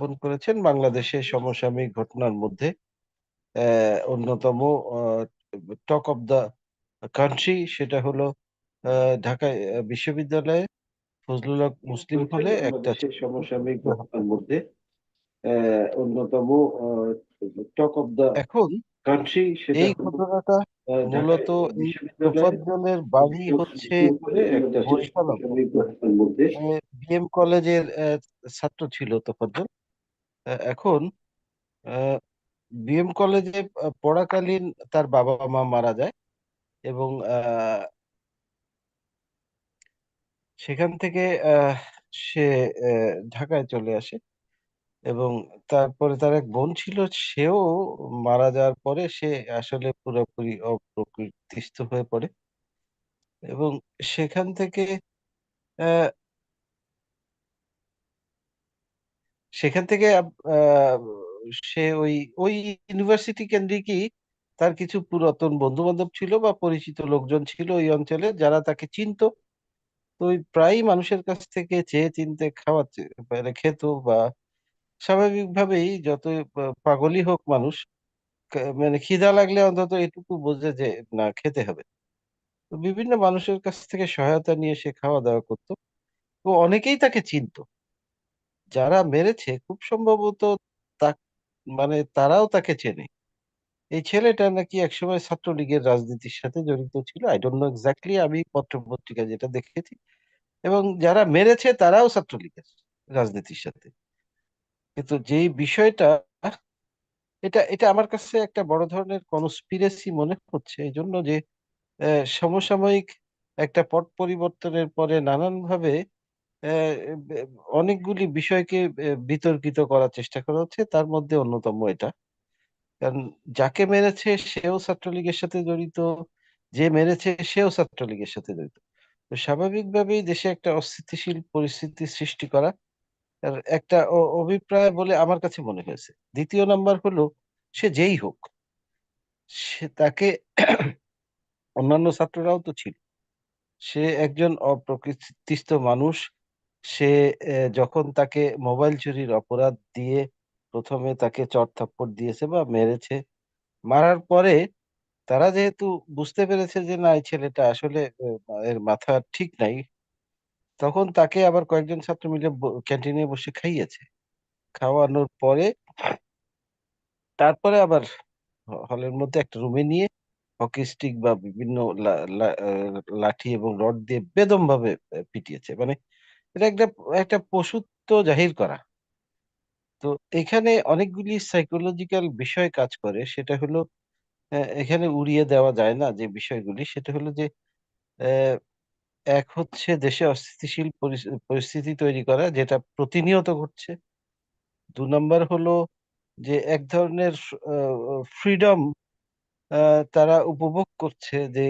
উপস্থাপন করেছেন। বাংলাদেশের সমসাময়িক ঘটনার মধ্যে অন্যতম টক অফ দ্য কান্ট্রি সেটা হলো আ ঢাকায় বিশ্ববিদ্যালয়ে ফজলুল হক মুসলিম হলে একটা সমসাময়িক ঘটনার মধ্যে অন্যতম টক অফ দ্য এখন কান্ট্রি এই ঘটনাটা মূলত তোফাজ্জলের বাড়ি হচ্ছে বরিশাল বিএম কলেজের ছাত্র ছিল তোফাজ্জল। এখন বিএম কলেজে পড়াকালীন তার বাবা-মা মারা যায় এবং সেখান থেকে সে ঢাকায় চলে আসে এবং তারপরে তার এক বোন ছিল, সেও মারা যাওয়ার পরে সে আসলে পুরোপুরি অপ্রকৃতিস্থ হয়ে পড়ে। এবং সেখান থেকে অ্যা সেখান থেকে সে ওই, ওই ইউনিভার্সিটি কেন্দ্রিকই তার কিছু পুরাতন বন্ধু-বান্ধব ছিল বা পরিচিত লোকজন ছিল ওই অঞ্চলে যারা তাকে চিনত তো ওই প্রায়ই মানুষের কাছ থেকে চেয়ে চিনতে খাওয়াচ্ছে মানে খেত বা স্বাভাবিকভাবেই যতই পা পাগলই হোক মানুষ মানে খিদা লাগলে অন্তত এটুকু বোঝে যে না খেতে হবে। তো বিভিন্ন মানুষের কাছ থেকে সহায়তা নিয়ে সে খাওয়া-দাওয়া করতো তো অনেকেই তাকে চিনত। যারা মেরেছে খুব সম্ভবত মানে তারাও তাকে চেনে। এই ছেলেটা নাকি একসময় ছাত্রলীগের রাজনীতির সাথে জড়িত ছিল। I don't know exactly আমি পত্র পত্রিকা যেটা দেখেছি। এবং যারা মেরেছে তারাও ছাত্রলীগের রাজনীতির সাথে। কিন্তু যেই বিষয়টা এটা, এটা আমার কাছে একটা বড় ধরনের কনস্পিরেসি মনে হচ্ছে এই জন্য যে সমসাময়িক একটা পট পরিবর্তনের পরে নানানভাবে অনেকগুলি বিষয়কে বিতর্কিত করার চেষ্টা করা হচ্ছে। তার মধ্যে অন্যতম এটা। কারণ যাকে মেরেছে সেও ছাত্রলীগের সাথে জড়িত, যে মেরেছে সেও ছাত্রলীগের সাথে জড়িত। তো স্বাভাবিকভাবেই দেশে একটা অস্থিতিশীল পরিস্থিতি সৃষ্টি করা একটা অভিপ্রায় বলে আমার কাছে মনে হয়েছে। দ্বিতীয় নাম্বার হলো সে যেই হোক সে তাকে অন্যান্য ছাত্ররাও তো ছিল। সে একজন অপ্রকৃতিস্থ মানুষ। সে যখন তাকে মোবাইল চুরির অপরাধ দিয়ে প্রথমে তাকে চড়-থাপ্পড় দিয়েছে বা মেরেছে। মারার পরে তারা যেহেতু বুঝতে পেরেছে যে, না, এই ছেলেটা আসলে এর মাথা ঠিক নাই। তখন তাকে আবার কয়েকজন ছাত্র মিলে ক্যান্টিনে বসে খাইয়েছে। খাওয়ানোর পরে তারপরে আবার হলের মধ্যে একটা রুমে নিয়ে হকি স্টিক বা বিভিন্ন লাঠি এবং রড দিয়ে বেদম ভাবে পিটিয়েছে। মানে এটা একটা, একটা পশুত্ব জাহির করা। তো এখানে অনেকগুলি সাইকোলজিক্যাল বিষয় কাজ করে। সেটা হলো এখানে উড়িয়ে দেওয়া যায় না যে বিষয়গুলি সেটা হলো যে এক হচ্ছে দেশে অস্থিতিশীল পরিস পরিস্থিতি তৈরি করা যেটা প্রতিনিয়ত ঘটছে। ২ নাম্বার হলো যে এক ধরনের ফ্রিডম তারা উপভোগ করছে যে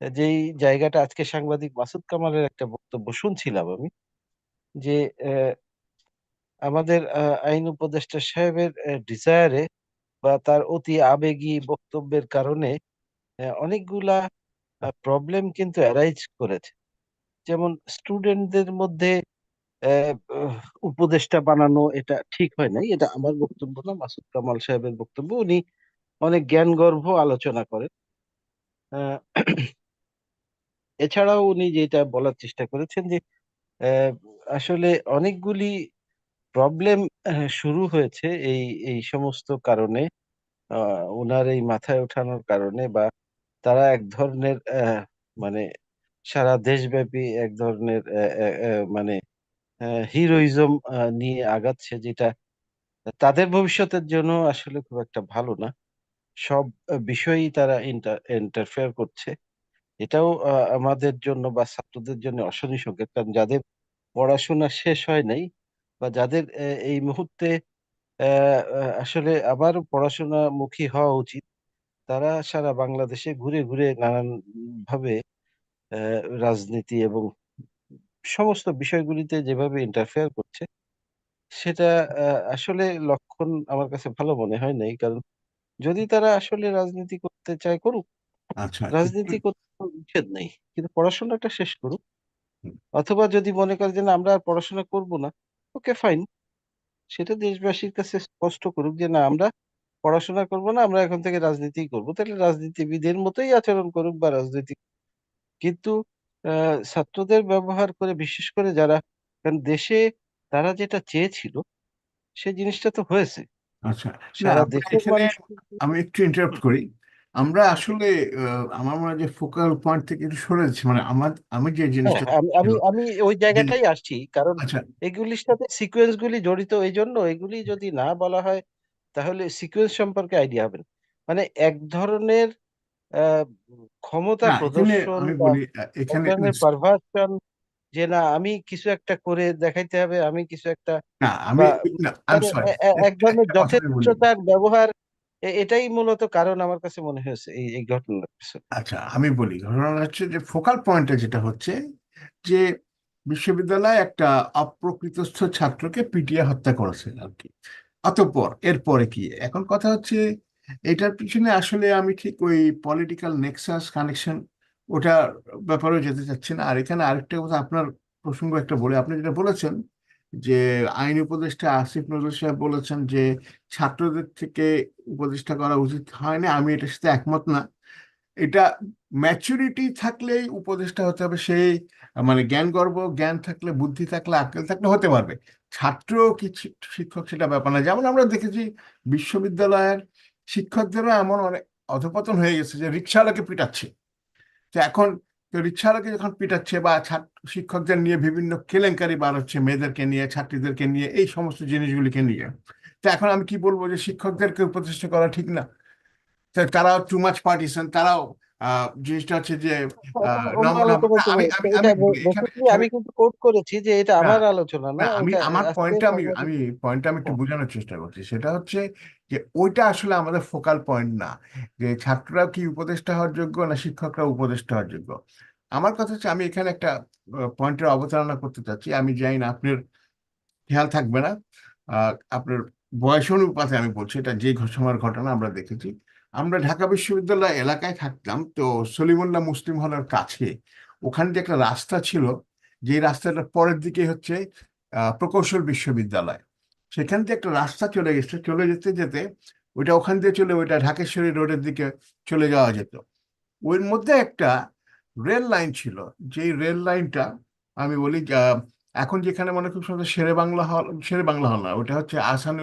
যেই জায়গাটা আজকে সাংবাদিক মাসুদ কামালের একটা বক্তব্য শুনছিলাম আমি। যে আমাদের আইন উপদেষ্টা সাহেবের ডিজায়ারে বা তার অতি আবেগী বক্তব্যের কারণে অনেকগুলা প্রবলেম কিন্তু অ্যারাইজ করেছে। যেমন স্টুডেন্টদের মধ্যে উপদেষ্টা বানানো এটা ঠিক হয় নাই। এটা আমার বক্তব্য না, মাসুদ কামাল সাহেবের বক্তব্য। উনি অনেক জ্ঞানগর্ভ আলোচনা করেন। এছাড়াও উনি যেটা বলার চেষ্টা করেছেন যে আসলে অনেকগুলি প্রবলেম শুরু হয়েছে এই, এই সমস্ত কারণে। আ উনার এই মাথায় ওঠানোর কারণে বা তারা এক ধরনের মানে সারা দেশব্যাপী এক ধরনের মানে হিরোইজম নিয়ে আগাচ্ছে যেটা তাদের ভবিষ্যতের জন্য আসলে খুব একটা ভালো না। সব বিষয়েই তারা ইন্টার ইন্টারফেয়ার করছে। এটাও আমাদের জন্য বা ছাত্রদের জন্য অশনি সংকেত। কারণ যাদের পড়াশোনা শেষ হয় নাই বা যাদের এই মুহূর্তে আসলে আবার পড়াশোনামুখী হওয়া উচিত। তারা সারা বাংলাদেশে ঘুরে, ঘুরে নানান ভাবে রাজনীতি এবং সমস্ত বিষয়গুলিতে যেভাবে ইন্টারফেয়ার করছে সেটা আসলে লক্ষণ আমার কাছে ভালো মনে হয় নাই। কারণ যদি তারা আসলে রাজনীতি করতে চায় করুক। আচ্ছা রাজনীতি করতে কোনো নিষেধ নাই। কিন্তু পড়াশোনাটা শেষ করুক। অথবা যদি মনে করে যে না আমরা আর পড়াশোনা করব না, ওকে ফাইন। সেটা দেশবাসীর কাছে স্পষ্ট করুক যে না আমরা পড়াশোনা করব না আমরা এখন থেকে রাজনীতি করব তাহলে রাজনীতিবিদের মতোই আচরণ করুক বা রাজনীতি কিন্তু ছাত্রদের ব্যবহার করে বিশেষ করে যারা কারণ দেশে তারা যেটা চেয়েছিল সে জিনিসটা তো হয়েছে আচ্ছা সারা দেশের মানুষ আমি একটু ইন্টারাপ্ট করি আমরা আসলে আমার মনে হয় যে ফোকাল পয়েন্ট থেকে একটু সরে যাচ্ছি মানে আমার আমি যে হ্যাঁ জিনিসটা আমি আমি আমি ওই জায়গাটাই আসছি। কারণ আচ্ছা। এগুলির সাথে সিকোয়েন্স গুলি জড়িত এই জন্য এগুলি যদি না বলা হয় তাহলে সিকোয়েন্স সম্পর্কে আইডিয়া হবে না। মানে এক ধরনের আহ, ক্ষমতা না এখানে প্রদর্শন আমি বা বলি আহ, এক এখানে ধরনের পারভার্সন যে না আমি কিছু একটা করে দেখাইতে হবে আমি কিছু একটা না আমি বা না আই এম মানে সরি এ- এ- এক ধরনের একটা কথা আমি বলি। যথেচ্ছতার ব্যবহার এটাই মূলত কারণ আমার কাছে মনে হয়েছে এই এই ঘটনার পিছনে। আচ্ছা আমি বলি ঘটনা হচ্ছে যে ফোকাল পয়েন্টটা যেটা হচ্ছে যে বিশ্ববিদ্যালয় একটা অপ্রকৃতস্থ ছাত্রকে পিটিয়ে হত্যা করেছে আর কি। অতঃপর, এরপরে কি? এখন কথা হচ্ছে এটার পিছনে আসলে আমি ঠিক ওই পলিটিক্যাল নেক্সাস কানেকশন ওটা ব্যাপারেও যেতে চাচ্ছি না। আর এখানে আরেকটা কথা আপনার প্রসঙ্গ একটা বলে। আপনি যেটা বলেছেন যে আইন উপদেষ্টা আসিফ নজরুল সাহেব বলেছেন যে, ছাত্রদের থেকে উপদেষ্টা করা উচিত হয় না আমি এটার সাথে একমত না। এটা ম্যাচুরিটি থাকলেই উপদেষ্টা হতে হবে। সেই মানে জ্ঞান গর্ব জ্ঞান থাকলে, বুদ্ধি থাকলে, আক্কেল থাকলে হতে পারবে। ছাত্র কি শিক্ষক সেটা ব্যাপার না। যেমন আমরা দেখেছি বিশ্ববিদ্যালয়ের শিক্ষকদেরও এমন অনেক অধপতন হয়ে গেছে যে রিক্সাওয়ালাকে পিটাচ্ছে। তো এখন তো রিক্সাওয়ালাকে যখন পিটাচ্ছে বা শিক্ষকদের নিয়ে বিভিন্ন কেলেঙ্কারি বার হচ্ছে মেয়েদেরকে নিয়ে, ছাত্রীদেরকে নিয়ে, এই সমস্ত জিনিসগুলিকে নিয়ে, তো এখন আমি কি বলব যে শিক্ষকদেরকে উপদেষ্টা করা ঠিক না? তারাও টু মাছ পার্টিসান তারাও জিনিসটা হচ্ছে যে আমি কিন্তু কোট করেছি যে এটা আমার আলোচনা না? আমি আমার পয়েন্টটা আমি আমি পয়েন্টটা আমি একটু বোঝানোর চেষ্টা করছি। সেটা হচ্ছে যে ওইটা আসলে আমাদের ফোকাল পয়েন্ট না। যে ছাত্ররা কি উপদেষ্টা হওয়ার যোগ্য না শিক্ষকরা উপদেষ্টা হওয়ার যোগ্য? আমার কথা হচ্ছে আমি এখানে একটা পয়েন্টের অবতারণা করতে চাচ্ছি। আমি জানি না আপনার খেয়াল থাকবে না। আপনার বয়স অনুপাতে আমি বলছি এটা যে সময়ের ঘটনা আমরা দেখেছি। আমরা ঢাকা বিশ্ববিদ্যালয় এলাকায় থাকতাম, তো সলিমুল্লাহ মুসলিম হলের কাছে ওখানে যে একটা রাস্তা ছিল যে রাস্তাটার পরের দিকে হচ্ছে প্রকৌশল বিশ্ববিদ্যালয়। সেখান থেকে একটা রাস্তা চলে গেছে, চলে যেতে যেতে ওইটা ওখান দিয়ে চলে, ওইটা ঢাকেশ্বরী রোডের দিকে চলে যাওয়া যেত। ওর মধ্যে একটা রেল লাইন ছিল, যেই রেল লাইনটা আমি বলি এখন যেখানে মনে খুব সুন্দর শেরে বাংলা হল শেরে বাংলা হল না, ওটা হচ্ছে আসান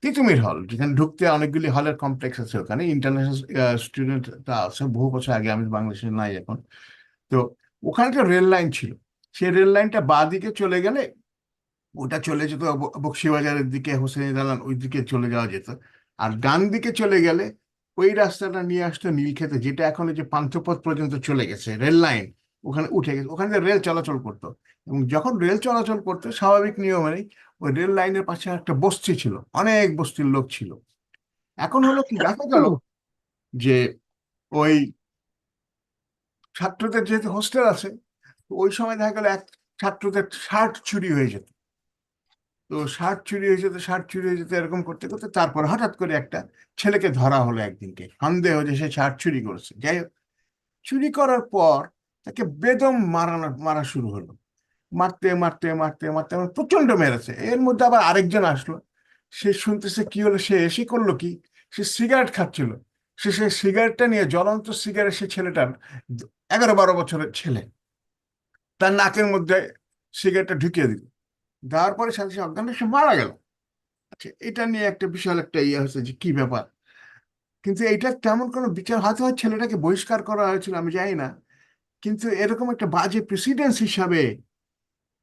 তিতুমির হল, যেখানে ঢুকতে অনেকগুলি হলের কমপ্লেক্স আছে ওখানে। ইন্টারন্যাশনাল স্টুডেন্টরা আছে, বহু বছর আগে আমি বাংলাদেশে নাই এখন। তো ওখানে একটা রেল লাইন ছিল। সেই রেল লাইনটা বাঁ দিকে চলে গেলে ওটা চলে যেত, ব- বকশীবাজারের দিকে, হোসেন দালান ওই দিকে চলে যাওয়া যেত। আর ডান দিকে চলে গেলে ওই রাস্তাটা নিয়ে আসতো নীলক্ষেতে, যেটা এখন যে পান্থপথ পর্যন্ত চলে গেছে, রেল লাইন ওখানে উঠে গেছে। ওখানে রেল চলাচল করতো। এবং যখন রেল চলাচল করতো, স্বাভাবিক নিয়মেই ওই রেল লাইনের পাশে একটা বস্তি ছিল অনেক বস্তির লোক ছিল। এখন হলো কি দেখা গেল যে ওই ছাত্রদের যেহেতু হোস্টেল আছে ওই সময় দেখা গেল এক ছাত্রদের শার্ট চুরি হয়ে যেত। তো শার্ট চুরি হয়ে যেত শার্ট চুরি হয়ে যেত এরকম করতে করতে তারপর হঠাৎ করে একটা ছেলেকে ধরা হলো একদিনকে। সন্দেহ যে সে শার্ট চুরি করেছে। যাই হোক চুরি করার পর তাকে বেদম মারানো মারা শুরু হলো। মারতে মারতে মারতে মারতে আমার প্রচণ্ড মেরেছে। এর মধ্যে আবার আরেকজন আসলো। সে শুনতেছে কি হলো, সে এসে করল কি? সে সিগারেট খাচ্ছিল। সে সেই সিগারেটটা নিয়ে জ্বলন্ত সিগারেট সে ছেলেটার এগারো বারো বছরের ছেলে। তার নাকের মধ্যে সিগারেটটা ঢুকিয়ে দিল। দেওয়ার পরে সাথে সাথে অজ্ঞান সে মারা গেল। আচ্ছা এটা নিয়ে একটা বিশাল একটা ইয়ে হয়েছে যে কি ব্যাপার? কিন্তু এটা তেমন কোনো বিচার হয়তো হয় ছেলেটাকে বহিষ্কার করা হয়েছিল, আমি জানি না। কিন্তু এরকম একটা বাজে প্রেসিডেন্স হিসাবে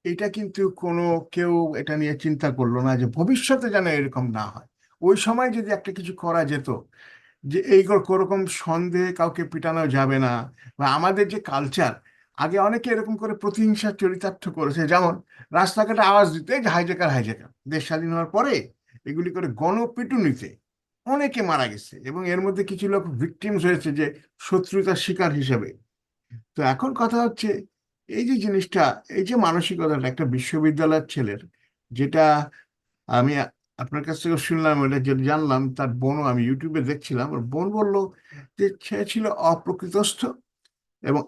এটা কিন্তু কোনো কেউ এটা নিয়ে চিন্তা করল না যে ভবিষ্যতে যেন এরকম না হয়। ওই সময় যদি একটা কিছু করা যেত, যে এই কোরকম সন্দেহে কাউকে পিটানো যাবে না, বা আমাদের যে কালচার আগে অনেকে এরকম করে প্রতিহিংসার চরিতার্থ করেছে। যেমন রাস্তাঘাটে আওয়াজ দিতে যে হাইজ্যাকার হাইজ্যাকার। দেশ স্বাধীন হওয়ার পরে এগুলি করে গণপিটুনিতে অনেকে মারা গেছে এবং এর মধ্যে কিছু লোক ভিকটিমস হয়েছে যে শত্রুতার শিকার হিসেবে। তো এখন কথা হচ্ছে এই যে জিনিসটা, এই যে মানসিকতাটা, একটা বিশ্ববিদ্যালয়ের ছেলের, যেটা আমি আপনার কাছ থেকে শুনলাম এটা যে জানলাম, তার বোনও আমি ইউটিউবে দেখছিলাম, ওর বোন বলল যে সে ছিল অপ্রকৃতস্থ এবং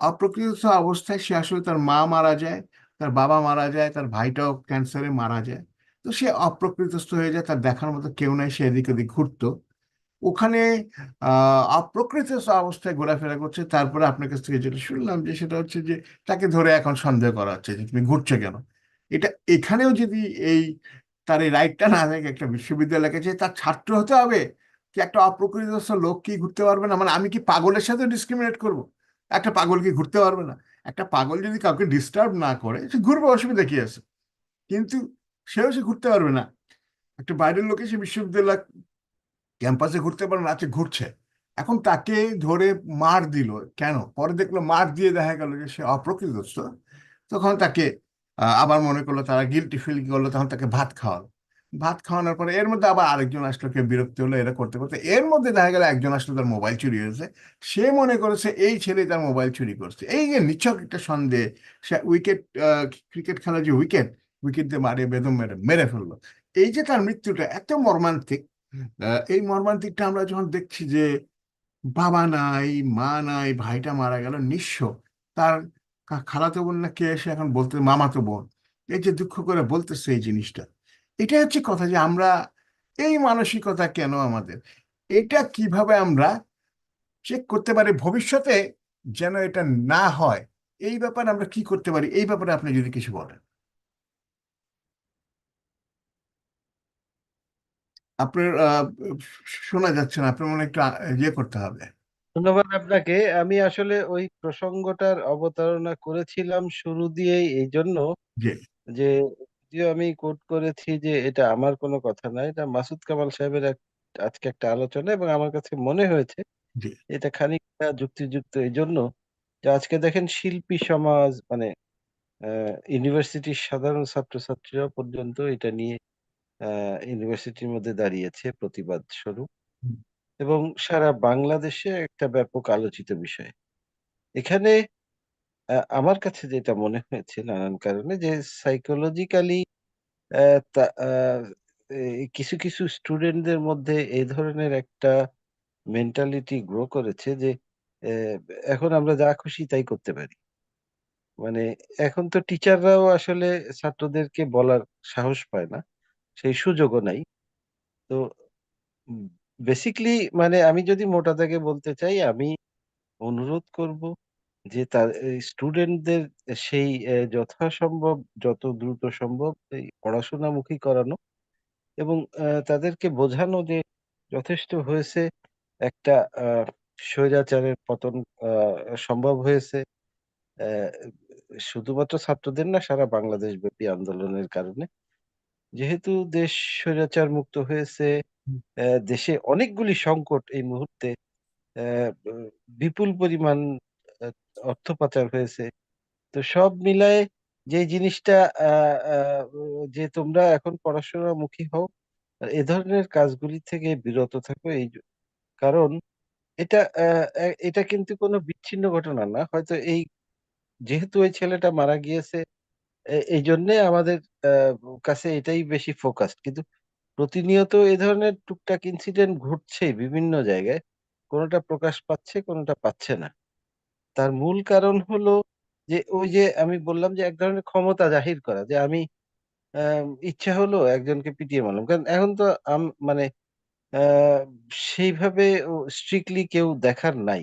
অপ্রকৃতস্থ অবস্থায় সে আসলে তার মা মারা যায়, তার বাবা মারা যায়, তার ভাইটাও ক্যান্সারে মারা যায়। তো সে অপ্রকৃতস্থ হয়ে যায়, তার দেখার মতো কেউ নাই, সে এদিক ওদিক ঘুরতো। ওখানে অপ্রকৃত অবস্থায় ঘোরাফেরা করছে, তারপরে আপনার কাছ থেকে যেটা শুনলাম যে সেটা হচ্ছে যে তাকে ধরে এখন সন্দেহ করা হচ্ছে যে তুমি ঘুরছো কেন? এটা এখানেও যদি এই তার এই রাইটটা না থাকে, একটা বিশ্ববিদ্যালয়কে যে তার ছাত্র হতে হবে কি একটা অপ্রকৃতস্থ লোক কি ঘুরতে পারবে না? মানে আমি কি পাগলের সাথে ডিসক্রিমিনেট করব? একটা পাগল কি ঘুরতে পারবে না? একটা পাগল যদি কাউকে ডিস্টার্ব না করে, সে ঘুরবে, অসুবিধা কি আছে? কিন্তু সেও সে ঘুরতে পারবে না। একটা বাইরের লোকে সে বিশ্ববিদ্যালয় ক্যাম্পাসে ঘুরতে পারে না আছে ঘুরছে। এখন তাকে ধরে মার দিল। কেন? পরে দেখল মার দিয়ে দেখা গেল যে সে অপ্রকৃতস্থ। তখন তাকে আবার মনে করল তারা গিলটি ফিল করল, তখন তাকে ভাত খাওয়ালো। ভাত খাওয়ানোর পরে এর মধ্যে আবার আরেকজন আসলো, কেউ বিরক্তি হলো, এরা করতে করতে। এর মধ্যে দেখা গেল একজন আসলো, তার মোবাইল চুরি হয়েছে। সে মনে করেছে এই ছেলে তার মোবাইল চুরি করছে। এই যে নিছক একটা সন্দেহ, সে উইকেট ক্রিকেট খেলার যে উইকেট উইকেট দিয়ে মারে বেদম মেরে মেরে ফেলল। এই যে তার মৃত্যুটা, এত মর্মান্তিক। এই মর্মান্তিকটা আমরা যখন দেখছি যে বাবা নাই, মা নাই, ভাইটা মারা গেল নিঃস্ব, তার খালাতো বোন না কে এসে এখন বলতে, মামাতো বোন, এই যে দুঃখ করে বলতেছে এই জিনিসটা। এটাই হচ্ছে কথা যে আমরা এই মানসিকতা কেন আমাদের? এটা কীভাবে আমরা চেক করতে পারি? ভবিষ্যতে যেন এটা না হয়, এই ব্যাপারে আমরা কি করতে পারি? এই ব্যাপারে আপনি যদি কিছু বলেন। আপনার শোনা যাচ্ছে না আপনার মনে একটু ইয়ে করতে হবে। ধন্যবাদ আপনাকে। আমি আসলে ওই প্রসঙ্গটার অবতারণা করেছিলাম শুরু দিয়েই এই জন্য যে যে আমি কোট করেছি যে এটা আমার কোনো কথা না এটা মাসুদ কামাল সাহেবের আজকে একটা আলোচনা এবং আমার কাছে মনে হয়েছে এটা খানিকটা যুক্তিযুক্ত এই জন্য যে আজকে দেখেন শিল্পী সমাজ মানে ইউনিভার্সিটির সাধারণ ছাত্রছাত্রীরা পর্যন্ত এটা নিয়ে ইউনিভার্সিটির মধ্যে দাঁড়িয়েছে প্রতিবাদ স্বরূপ এবং সারা বাংলাদেশে একটা ব্যাপক আলোচিত বিষয়। এখানে আমার কাছে যেটা মনে হয়েছে নানান কারণে যে সাইকোলজিক্যালি কিছু কিছু স্টুডেন্টদের মধ্যে এই ধরনের একটা মেন্টালিটি গ্রো করেছে যে এখন আমরা যা খুশি তাই করতে পারি। মানে এখন তো টিচাররাও আসলে ছাত্রদেরকে বলার সাহস পায় না। সেই সুযোগও নাই। তো বেসিকলি মানে আমি যদি মোটা দাগে বলতে চাই, আমি অনুরোধ করব যে তার স্টুডেন্টদের সেই যথাসম্ভব, যত দ্রুত সম্ভব এই পড়াশোনামুখী করানো এবং তাদেরকে বোঝানো যে যথেষ্ট হয়েছে একটা স্বৈরাচারের পতন সম্ভব হয়েছে। শুধুমাত্র ছাত্রদের না, সারা বাংলাদেশ ব্যাপী আন্দোলনের কারণে। যেহেতু দেশ স্বৈরাচার মুক্ত হয়েছে আহ, দেশে অনেকগুলি সংকট এই মুহূর্তে আহ, বিপুল পরিমাণ আহ, অর্থ পাচার হয়েছে। তো সব মিলায়ে যে জিনিসটা আহ, আহ, যে তোমরা এখন পড়াশোনামুখী হও আর এ ধরনের কাজগুলি থেকে বিরত থাকো এই জ- কারণ এটা আহ, এ- এটা কিন্তু কোনো বিচ্ছিন্ন ঘটনা না। হয়তো এই যেহেতু ওই ছেলেটা মারা গিয়েছে এই জন্যে আমাদের কাছে এটাই বেশি ফোকাস কিন্তু প্রতিনিয়ত এই ধরনের টুকটাক ইনসিডেন্ট ঘটছে বিভিন্ন জায়গায়। কোনোটা প্রকাশ পাচ্ছে, কোনোটা পাচ্ছে না। তার মূল কারণ হলো যে, ওই যে আমি বললাম যে, এক ধরনের ক্ষমতা জাহির করা, যে আমি ইচ্ছা হলো একজনকে পিটিয়ে মারলাম। কারণ এখন তো মানে সেইভাবে স্ট্রিক্টলি কেউ দেখার নাই।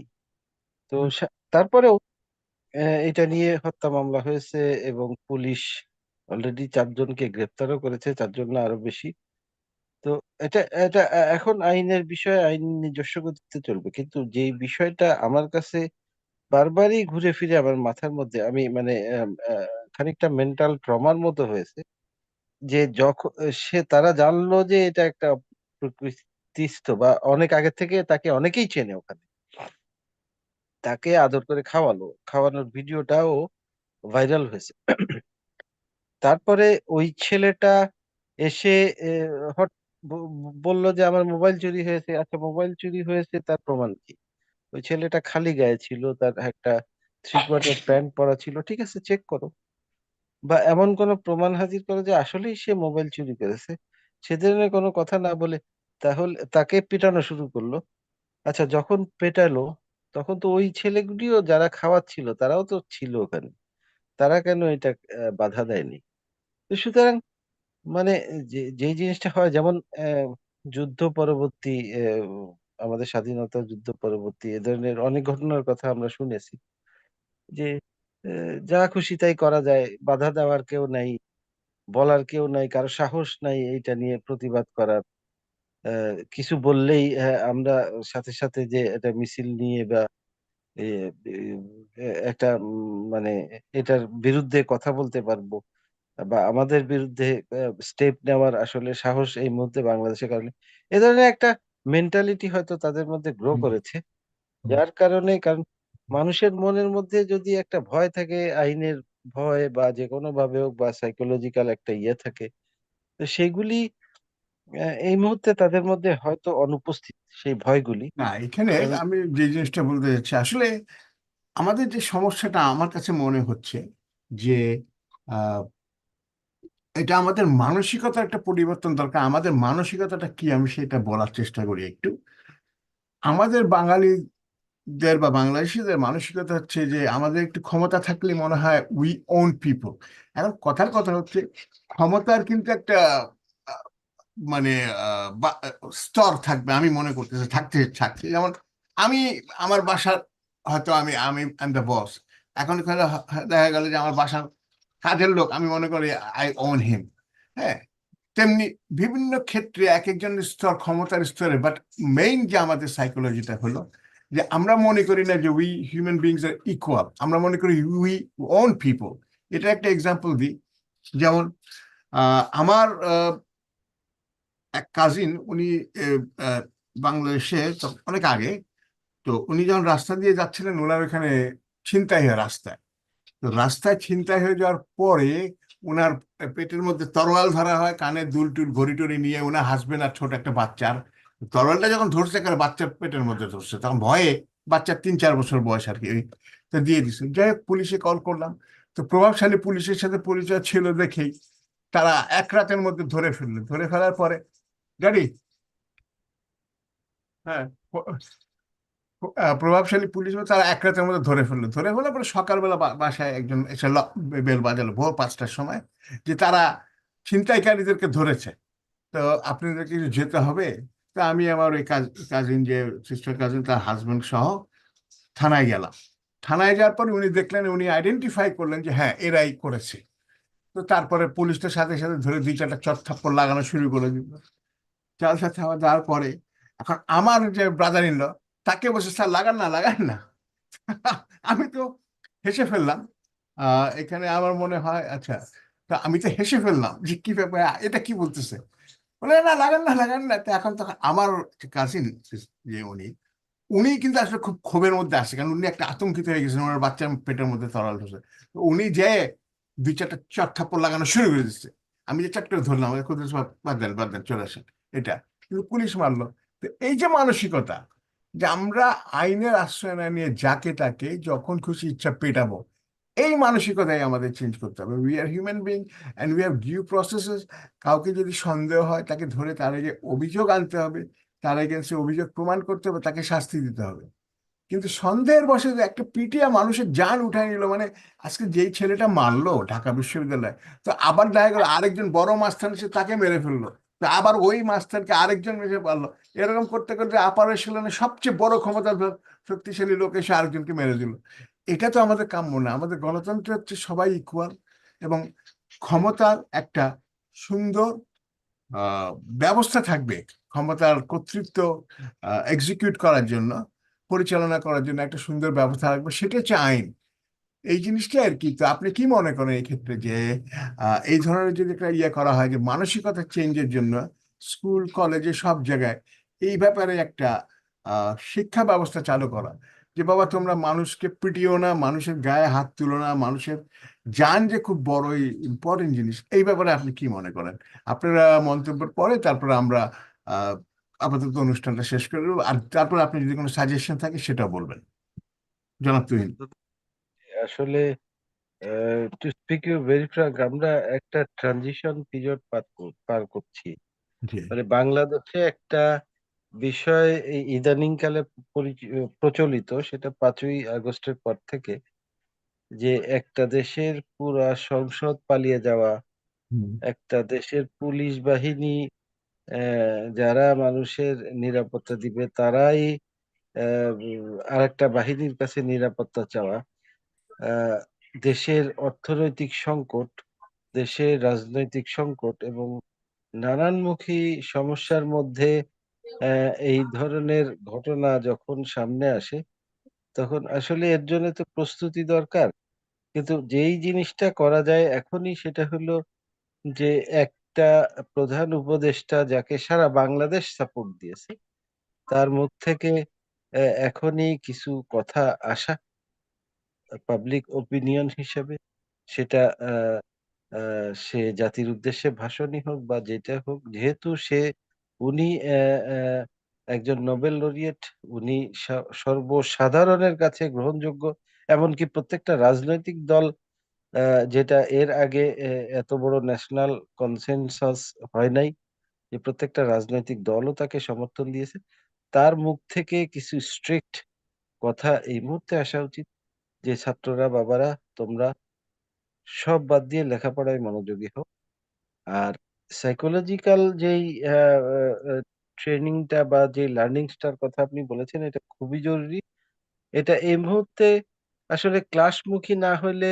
তো তারপরেও এটা নিয়ে হত্যা মামলা হয়েছে এবং পুলিশ অলরেডি চারজনকে গ্রেপ্তারও করেছে, চারজন না আরও বেশি। তো এটা এটা এখন আইনের বিষয়ে আইন নিজস্ব গতিতে চলবে। কিন্তু যে বিষয়টা আমার কাছে বারবারই ঘুরে ফিরে আমার মাথার মধ্যে, আমি মানে খানিকটা মেন্টাল ট্রমার মতো হয়েছে যে যখন সে তারা জানলো যে এটা একটা প্রকৃতিস্থ বা অনেক আগে থেকে তাকে অনেকেই চেনে ওখানে। তাকে আদর করে খাওয়ালো। খাওয়ানোর ভিডিওটাও ভাইরাল হয়েছে। তারপরে ওই ছেলেটা এসে হট বলল যে, আমার মোবাইল চুরি হয়েছে। আচ্ছা মোবাইল চুরি হয়েছে, তার প্রমাণ কি? ওই ছেলেটা খালি গায়ে ছিল, তার একটা থ্রি কোয়ার্টার প্যান্ট পরা ছিল। ঠিক আছে চেক করো। বা এমন কোনো প্রমাণ হাজির করো যে, আসলেই সে মোবাইল চুরি করেছে? সে ধরনের কোনো কথা না বলে তাহলে তাকে পেটানো শুরু করল। আচ্ছা যখন পেটালো তখন তো ওই ছেলেগুলিও যারা খাওয়াচ্ছিল, তারাও তো ছিল ওখানে। তারা কেন এটা বাধা দেয়নি? তো সুতরাং মানে যে জিনিসটা হয়, যেমন যুদ্ধ পরবর্তী আমাদের স্বাধীনতা যুদ্ধ পরবর্তী, এ ধরনের অনেক ঘটনার কথা আমরা শুনেছি। যে যা খুশি তাই করা যায়, বাধা দেওয়ার কেউ নাই, বলার কেউ নাই, কারও সাহস নাই এইটা নিয়ে প্রতিবাদ করার। কিছু বললেই আমরা সাথে সাথে যে এটা মিছিল নিয়ে বা একটা মানে এটার বিরুদ্ধে কথা বলতে পারব বা আমাদের বিরুদ্ধে স্টেপ নেওয়ার আসলে সাহস এই মুহূর্তে বাংলাদেশের কারণে এ ধরনের একটা মেন্টালিটি হয়তো তাদের মধ্যে গ্রো করেছে। যার কারণে কারণ মানুষের মনের মধ্যে যদি একটা ভয় থাকে আইনের ভয় বা যে কোনো ভাবে হোক বা সাইকোলজিক্যাল একটা ইয়ে থাকে তো সেগুলি এই মুহূর্তে তাদের মধ্যে হয়তো অনুপস্থিত সেই ভয়গুলি। না এখানে আমি যে জিনিসটা বলতে চাচ্ছি আসলে আমাদের যে সমস্যাটা আমার কাছে মনে হচ্ছে যে এটা আমাদের মানসিকতার একটা পরিবর্তন দরকার। আমাদের মানসিকতাটা কি আমি সেটা বলার চেষ্টা করি একটু। আমাদের বাঙালিদের বা বাংলাদেশিদের মানসিকতা হচ্ছে যে আমাদের একটু ক্ষমতা থাকলে মনে হয় উই ওন পিপল এখন কথার কথা হচ্ছে ক্ষমতার কিন্তু একটা মানে স্তর থাকবে, আমি মনে করতেছি থাকতে থাকছে যেমন আমি, আমার বাসার হয়তো আমি আমি আম দ্য বস এখন দেখা গেল যে আমার বাসার কাজের লোক, আমি মনে করি আই ওন হিম হ্যাঁ? তেমনি বিভিন্ন ক্ষেত্রে এক একজনের স্তর ক্ষমতার স্তরে বাট মেইন যে আমাদের সাইকোলজিটা হলো, যে আমরা মনে করি না যে we human beings are equal আমরা মনে করি উই ওন পিপল এটা একটা এক্সাম্পল দিই। যেমন আমার এক কাজিন উনি বাংলাদেশে অনেক আগে, তো উনি যখন রাস্তা দিয়ে যাচ্ছিলেন, ওনার ওখানে ছিনতাই হয় রাস্তায়। তো রাস্তায় ছিনতাই হয়ে যাওয়ার পরে ওনার পেটের মধ্যে তরোয়াল ধরা হয়, কানে দুল টুল ঘড়ি টড়ি নিয়ে ওনার হাসবেন আর ছোট একটা বাচ্চার। তরোয়ালটা যখন ধরছে কারণ বাচ্চার পেটের মধ্যে ধরছে, তখন ভয়ে বাচ্চার তিন চার বছর বয়স আর কি তো দিয়ে দিছে। যাই হোক, পুলিশে কল করলাম। তো প্রভাবশালী পুলিশের সাথে পরিচয় ছিল দেখেই, তারা এক রাতের মধ্যে ধরে ফেললেন ধরে ফেলার পরে গাড়ি হ্যাঁ। প্রভাবশালী পুলিশ তারা এক রাতের মধ্যে ধরে ফেলল। ধরে ফেলার পরে সকালবেলা বাসায় একজন এসে বেল বাজালো ভোর পাঁচটার সময়, যে তারা ছিনতাইকারীদেরকে ধরেছে। তো আপনাদের কিছু যেতে হবে? তা আমি আমার ওই কাজ কাজিন যে সিস্টার কাজিন তার হাজবেন্ড সহ থানায় গেলাম। থানায় যাওয়ার পর উনি দেখলেন, উনি আইডেন্টিফাই করলেন যে হ্যাঁ এরাই করেছে। তো তারপরে পুলিশটার সাথে সাথে ধরে দুই চারটা চট থাপ্পড় লাগানো শুরু করে দিল। চাল সাথে আমার দেওয়ার পরে, এখন আমার যে ব্রাদার ইন তাকে বসে স্যার, লাগান না লাগান না। আমি তো হেসে ফেললাম। এখানে আমার মনে হয় আচ্ছা তা আমি তো হেসে ফেললাম যে কি ব্যাপার, এটা কি বলতেছে? বলে, না, লাগান না লাগান না। তো এখন তখন আমার কাজিন যে উনি উনি কিন্তু আসলে খুব ক্ষোভের মধ্যে আসে কারণ উনি একটা আতঙ্কিত হয়ে গেছেন, ওনার বাচ্চার পেটের মধ্যে তরল তো উনি যে দুই চারটা চট থাপ্পড় লাগানো শুরু করে দিচ্ছে। আমি যে চট ধরলাম বাদ দেন বাদ দেন, চলে আসেন। এটা। পুলিশ মারলো। তো এই যে মানসিকতা, যে আমরা আইনের আশ্রয় না নিয়ে যাকে তাকে যখন খুশি ইচ্ছা পেটাবো, এই মানসিকতাই আমাদের চেঞ্জ করতে হবে। We are human being and we have due processes কাউকে যদি সন্দেহ হয়, তাকে ধরে তার আগে অভিযোগ আনতে হবে, তার এগেন্সে অভিযোগ প্রমাণ করতে হবে, তাকে শাস্তি দিতে হবে। কিন্তু সন্দেহের বসে একটা পিটিয়া মানুষের জান উঠায় নিল মানে আজকে যেই ছেলেটা মারলো ঢাকা বিশ্ববিদ্যালয়ে, তো আবার দেখা গেল আরেকজন বড় মাস্টার এসে তাকে মেরে ফেলল। আবার ওই মাস্টারকে আরেকজন মেরে পারল এরকম করতে করতে আপার এসেলেনে সবচেয়ে বড় ক্ষমতা শক্তিশালী লোক এসে আরেকজনকে মেরে দিল। এটা তো আমাদের কাম্য না, আমাদের গণতন্ত্র হচ্ছে সবাই ইকুয়াল এবং ক্ষমতার একটা সুন্দর ব্যবস্থা থাকবে ক্ষমতার কর্তৃত্ব এক্সিকিউট করার জন্য, পরিচালনা করার জন্য একটা সুন্দর ব্যবস্থা থাকবে, সেটা হচ্ছে আইন। এই জিনিসটা আর কি। তো আপনি কি মনে করেন এই ক্ষেত্রে যে এই ধরনের যদি একটা ইয়ে করা হয় যে, মানসিকতা চেঞ্জের জন্য স্কুল কলেজে সব জায়গায় এই ব্যাপারে একটা শিক্ষা ব্যবস্থা চালু করা। যে, বাবা, তোমরা মানুষকে পিটিও না, মানুষের গায়ে হাত তুলো না, মানুষের যান যে খুব বড়ই ইম্পর্টেন্ট জিনিস, এই ব্যাপারে আপনি কি মনে করেন? আপনারা মন্তব্যের পরে তারপরে আমরা আপাতত অনুষ্ঠানটা শেষ করে আর তারপরে আপনি যদি কোনো সাজেশন থাকে সেটা বলবেন। জনাব তুহিন। আসলে to speak you very frank আমরা একটা ট্রানজিশন পিরিয়ড পার কর- পার করছি। জি। মানে বাংলাদেশে একটা বিষয় এই ইদানিংকালে পরিচ- প্রচলিত সেটা পাঁচই আগস্টের পর থেকে যে একটা দেশের পুরা সংসদ পালিয়ে যাওয়া হুম, একটা দেশের পুলিশ বাহিনী আহ, যারা মানুষের নিরাপত্তা দিবে তারাই আহ, উম, আরেকটা বাহিনীর কাছে নিরাপত্তা চাওয়া। দেশের অর্থনৈতিক সংকট, দেশের রাজনৈতিক সংকট এবং নানানমুখী সমস্যার মধ্যে এই ধরনের ঘটনা যখন সামনে আসে, তখন আসলে এর জন্য তো প্রস্তুতি দরকার। কিন্তু যেই জিনিসটা করা যায় এখনই সেটা হলো যে একটা প্রধান উপদেষ্টা যাকে সারা বাংলাদেশ সাপোর্ট দিয়েছে, তার মুখ থেকে এখনই কিছু কথা আসা পাবলিক ওপিনিয়ন হিসেবে সেটা সে জাতির উদ্দেশ্যে ভাষণই হোক বা যেটা হোক, যেহেতু সে, উনি একজন নোবেল লরিয়েট উনি সর্বসাধারণের কাছে গ্রহণযোগ্য, এমনকি প্রত্যেকটা রাজনৈতিক দল যেটা এর আগে এত বড় ন্যাশনাল কনসেনসাস হয় নাই, যে প্রত্যেকটা রাজনৈতিক দলও তাকে সমর্থন দিয়েছে, তার মুখ থেকে কিছু স্ট্রিক্ট কথা এই মুহূর্তে আসা উচিত। যে ছাত্ররা, বাবারা, তোমরা সব বাদ দিয়ে লেখাপড়ায় মনোযোগী হও। আর সাইকোলজিক্যাল যেই ট্রেনিংটা বা যে লার্নিংসটার কথা আপনি বলেছেন, এটা খুবই জরুরি। এটা এই মুহূর্তে আসলে ক্লাসমুখী না হলে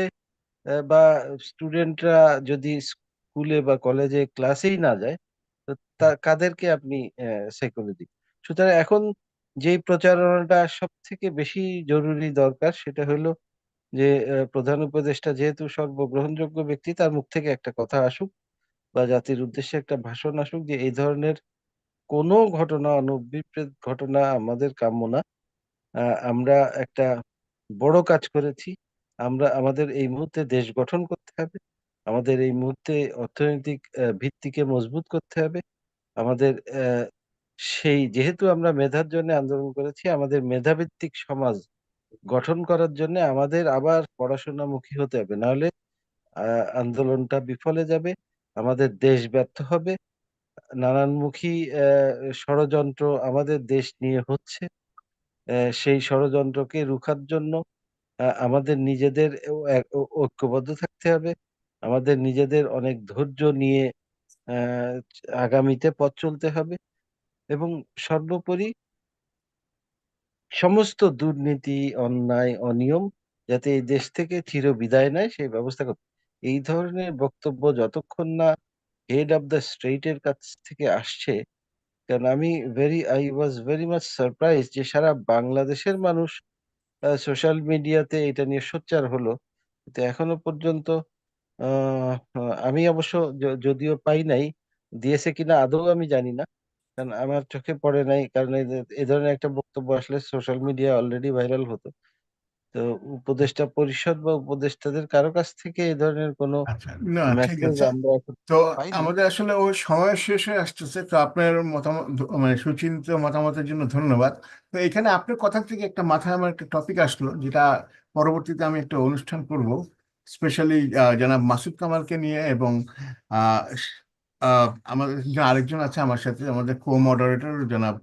বা স্টুডেন্টরা যদি স্কুলে বা কলেজে ক্লাসেই না যায়, তো তা, কাদেরকে আপনি সাইকোলজি সুতরাং এখন যেই প্রচারণাটা সব থেকে বেশি জরুরি দরকার সেটা হলো যে প্রধান উপদেষ্টা যেহেতু সর্বগ্রহণযোগ্য ব্যক্তি, তার মুখ থেকে একটা কথা আসুক বা জাতির উদ্দেশ্যে একটা ভাষণ আসুক যে, এই ধরনের কোনো ঘটনা, অনভিপ্রেত ঘটনা আমাদের কাম্য না। আমরা একটা বড় কাজ করেছি। আমরা, আমাদের এই মুহূর্তে দেশ গঠন করতে হবে। আমাদের এই মুহূর্তে অর্থনৈতিক ভিত্তিকে মজবুত করতে হবে। আমাদের সেই যেহেতু আমরা মেধার জন্য আন্দোলন করেছি, আমাদের মেধাভিত্তিক সমাজ গঠন করার জন্য আমাদের আবার পড়াশোনামুখী হতে হবে। নাহলে আন্দোলনটা বিফলে যাবে, আমাদের দেশ ব্যর্থ হবে, নানানমুখী ষড়যন্ত্র আমাদের দেশ নিয়ে হচ্ছে। সেই ষড়যন্ত্রকে রুখার জন্য আমাদের নিজেদের ঐক্যবদ্ধ থাকতে হবে। আমাদের নিজেদের অনেক ধৈর্য নিয়ে আগামীতে পথ চলতে হবে। এবং সর্বোপরি সমস্ত দুর্নীতি, অন্যায়, অনিয়ম যাতে এই দেশ থেকে চির বিদায় নেয়, সেই ব্যবস্থা করতে। এই ধরনের বক্তব্য যতক্ষণ না হেড অফ দ্য স্টেটের কাছ থেকে আসছে, কারণ আমি very I was very much surprise যে সারা বাংলাদেশের মানুষ সোশ্যাল মিডিয়াতে এটা নিয়ে সোচ্চার হলো। কিন্তু এখনও পর্যন্ত আমি অবশ্য যদিও পাই নাই, দিয়েছে কিনা আদৌ আমি জানি না। কারণ আমার চোখে পড়ে নাই কারণ এই এই ধরনের একটা বক্তব্য আসলে সোশ্যাল মিডিয়া অলরেডি ভাইরাল হতো। তো উপদেষ্টা পরিষদ বা উপদেষ্টাদের কারও কাছ থেকে এই ধরনের কোনো আচ্ছা না ঠিক মেসেজ আছে। আমরা এখন তো পাইনি। আমাদের আসলে ওই সময় শেষ হয়ে আসতেছে তো আপনার মতামত মানে সুচিন্তিত মতামতের জন্য ধন্যবাদ। তো এখানে আপনার কথা থেকে একটা মাথায় আমার একটা টপিক আসলো যেটা পরবর্তীতে আমি একটা অনুষ্ঠান করব। স্পেশালি জনাব মাসুদ কামালকে নিয়ে এবং আহ, আমাদের আরেকজন আছে আমার সাথে, আমাদের কো মডারেটর জনাব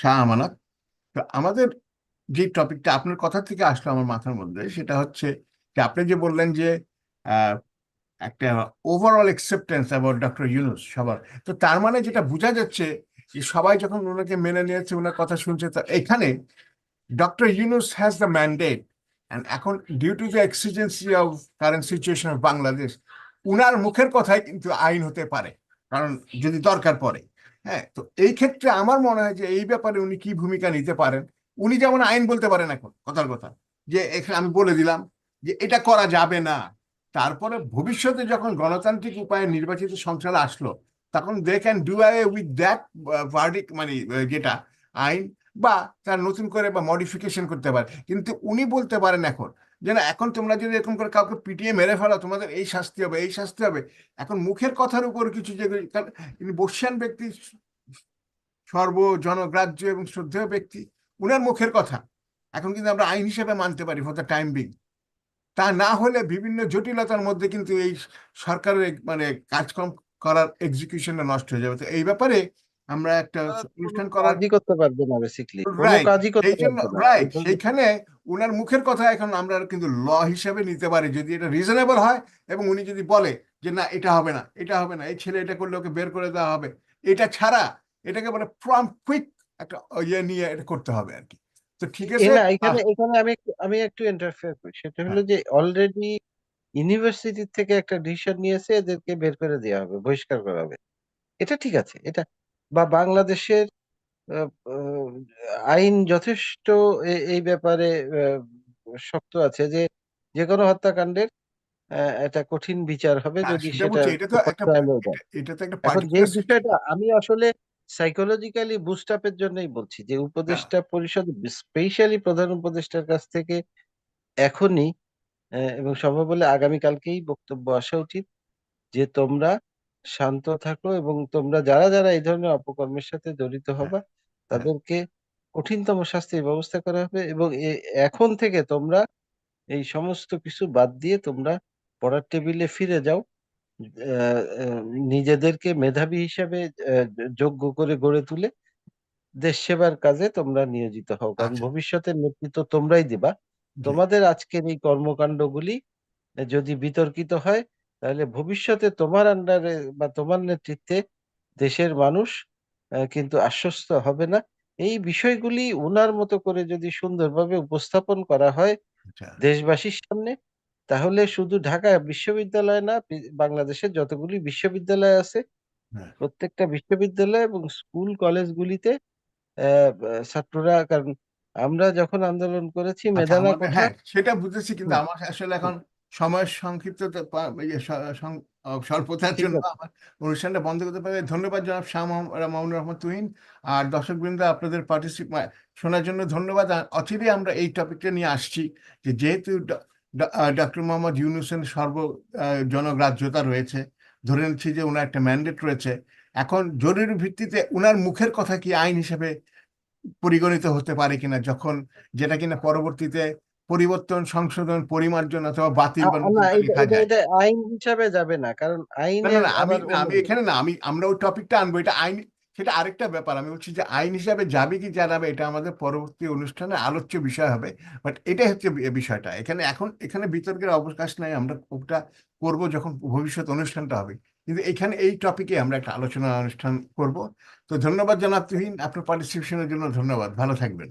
শাহ আমানত। তো আমাদের যে টপিকটা আপনার কথা থেকে আসলো আমার মাথার মধ্যে, সেটা হচ্ছে যে আপনি যে বললেন যে একটা overall acceptance about doctor Yunus সবার, তো তার মানে যেটা বোঝা যাচ্ছে যে সবাই যখন ওনাকে মেনে নিয়েছে, ওনার কথা শুনছে, তো এখানে doctor Yunus has the mandate and এখন due to the exigency of current situation of Bangladesh উনার মুখের কথাই কিন্তু আইন হতে পারে, কারণ যদি দরকার পড়ে। হ্যাঁ তো এই ক্ষেত্রে আমার মনে হয় যে এই ব্যাপারে উনি কি ভূমিকা নিতে পারেন? উনি যেমন আইন বলতে পারেন এখন, কথার কথা, যে এখানে আমি বলে দিলাম যে এটা করা যাবে না। তারপরে ভবিষ্যতে যখন গণতান্ত্রিক উপায়ে নির্বাচিত সংসদ আসলো, তখন they can do away with that verdict মানে যেটা আইন, বা তার নতুন করে বা মডিফিকেশন করতে পারে। কিন্তু উনি বলতে পারেন এখন যে না এখন তোমরা যদি এরকম করে কাউকে পিটিয়ে মেরে ফেলো তোমাদের এই শাস্তি হবে এই শাস্তি হবে। এখন মুখের কথার উপর কিছু তিনি বর্ষিয়ান ব্যক্তি সর্ব জনগ্রাহ্য এবং শ্রদ্ধেয় ব্যক্তি উনার মুখের কথা। এখন কিন্তু আমরা আইন হিসেবে মানতে পারি ফর দ্য টাইম বিং তা না হলে বিভিন্ন জটিলতার মধ্যে কিন্তু এই সরকারের মানে কাজকর্ম করার এক্সিকিউশনটা নষ্ট হয়ে যাবে। তো এই ব্যাপারে আমরা একটা অনুষ্ঠান করার করতে পারবে না না। রাইট সেইখানে উনার মুখের কথা এখন আমরা কিন্তু ল হিসাবে নিতে পারি যদি এটা রিজনেবল হয় এবং উনি যদি বলে যে না এটা হবে না এটা হবে না এই ছেলে এটা করলে ওকে বের করে দেওয়া হবে এটা ছাড়া এটাকে মানে প্রম কুইক একটা ইয়ে নিয়ে এটা করতে হবে আর কি। তো ঠিক আছে? না এখানে এখানে আমি আমি একটু ইন্টারফেয়ার করি। সেটা হলো যে অলরেডি ইউনিভার্সিটি থেকে একটা ডিসিশন নিয়েছে এদেরকে বের করে দেওয়া হবে বহিষ্কার করা হবে। এটা ঠিক আছে এটা বা বাংলাদেশের আইন যথেষ্ট এই ব্যাপারে শক্ত আছে যে যে কোনো হত্যাকাণ্ডের একটা কঠিন বিচার হবে হ্যাঁ, যদি সেটা এটা। এটা- এটা যে বিষয়টা আমি আসলে সাইকোলজিক্যালি বুস্ট আপের জন্যই বলছি যে উপদেষ্টা পরিষদ স্পেশালি প্রধান উপদেষ্টার কাছ থেকে এখনই এবং সম্ভব হলে আগামীকালকেই বক্তব্য আসা উচিত যে তোমরা শান্ত থাকো এবং তোমরা যারা যারা এই ধরনের অপকর্মের সাথে জড়িত হবা তাদেরকে কঠিনতম শাস্তির ব্যবস্থা করা হবে এবং এ- এখন থেকে তোমরা এই সমস্ত কিছু বাদ দিয়ে তোমরা পড়ার টেবিলে ফিরে যাও। নিজেদেরকে মেধাবী হিসাবে যোগ্য করে গড়ে তুলে দেশ সেবার কাজে তোমরা নিয়োজিত হও। কারণ আচ্ছা। ভবিষ্যতের নেতৃত্ব তোমরাই দিবা। তোমাদের আজকের এই কর্মকাণ্ডগুলি যদি বিতর্কিত হয় তাহলে ভবিষ্যতে তোমার আন্ডারে বা তোমার নেতৃত্বে দেশের মানুষ কিন্তু আশ্বস্ত হবে না। এই বিষয়গুলি ওনার মতো করে যদি সুন্দরভাবে উপস্থাপন করা হয় আচ্ছা। দেশবাসীর সামনে তাহলে শুধু ঢাকা বিশ্ববিদ্যালয় না বাংলাদেশের যতগুলি বিশ্ববিদ্যালয় আছে হ্যাঁ। প্রত্যেকটা বিশ্ববিদ্যালয় এবং স্কুল কলেজগুলিতে ছাত্ররা কারণ আমরা যখন আন্দোলন করেছি আচ্ছা মেধানা হ্যাঁ সেটা বুঝেছি কিন্তু আমার আসলে এখন সময়ের সংক্ষিপ্ততা ইয়ে, স্বল্পতার জন্য অনুষ্ঠানটা বন্ধ করতে পারে ধন্যবাদ জনাব শাহ রহমান তুহিন। আর দর্শকবৃন্দ আপনাদের পার্টিসিপেট শোনার জন্য ধন্যবাদ। আর অচিরেই আমরা এই টপিকটা নিয়ে আসছি যে যেহেতু ডক্টর মোহাম্মদ ইউনুসের সর্ব জনগ্রাহ্যতা রয়েছে ধরে নিচ্ছি যে ওনার একটা ম্যান্ডেট রয়েছে এখন জরুরি ভিত্তিতে ওনার মুখের কথা কি আইন হিসেবে পরিগণিত হতে পারে কিনা যখন যেটা কিনা পরবর্তীতে পরিবর্তন সংশোধন পরিমার্জন অথবা বাতিল আইন হিসাবে যাবে না কারণ আইনে আমি আমি এখানে না আমি আমরা ওই টপিকটা আনব এটা আইন সেটা আরেকটা ব্যাপার আমি বলছি যে আইন হিসাবে যাবে কি জানাবে এটা আমাদের পরবর্তী অনুষ্ঠানে আলোচ্য বিষয় হবে বাট এটাই হচ্ছে বিষয়টা এখানে এখন এখানে বিতর্কের অবকাশ নাই আমরা ওটা করব যখন ভবিষ্যৎ অনুষ্ঠানটা হবে কিন্তু এখানে এই টপিকে আমরা একটা আলোচনা অনুষ্ঠান করব তো ধন্যবাদ জানাব তুহিন আপনার পার্টিসিপেশনের জন্য ধন্যবাদ ভালো থাকবেন।